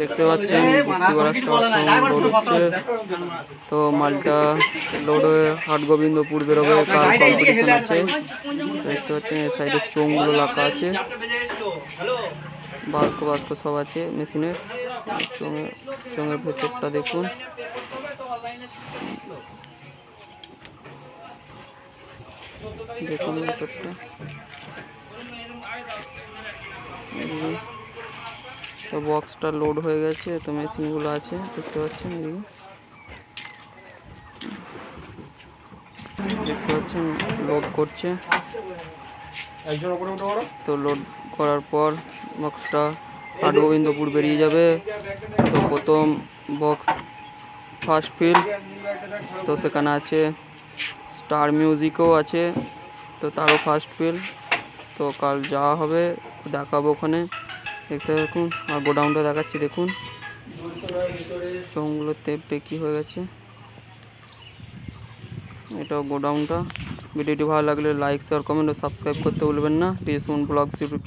দেখতে পাচ্ছেন ভর্তি করা স্টাফ সাউন্ড লোড হচ্ছে। তো মালটা লোড হয়ে হাট গোবিন্দপুর বেরোবে কার কম্পিটিশন আছে? দেখতে পাচ্ছেন এই সাইডে চোঙগুলো রাখা আছে। বাস্কো বাস্কো সব আছে মেশিনের চোঙের চোঙের ভেতরটা দেখুন। দেখুন ভেতরটা। তো বক্সটা লোড হয়ে গেছে তো মেশিনগুলো আছে দেখতে পাচ্ছেন এদিকে? দেখতে পাচ্ছেন লোড করছে। তো লোড করার পর বক্সটা আট গোবিন্দপুর বেরিয়ে যাবে। তো প্রথম বক্স ফার্স্ট ফিল তো সেখানে আছে স্টার মিউজিকও আছে তো তারও ফার্স্ট ফিল তো কাল যাওয়া হবে দেখাবো ওখানে। দেখতে দেখুন আর গোডাউনটা দেখাচ্ছি, দেখুন। চোঙগুলোতে পেকি হয়ে গেছে। এটাও গোডাউনটা। ভিডিওটি ভালো লাগলে লাইক শেয়ার কমেন্ট ও সাবস্ক্রাইব করতে ভুলবেন না। DS blogs YouTube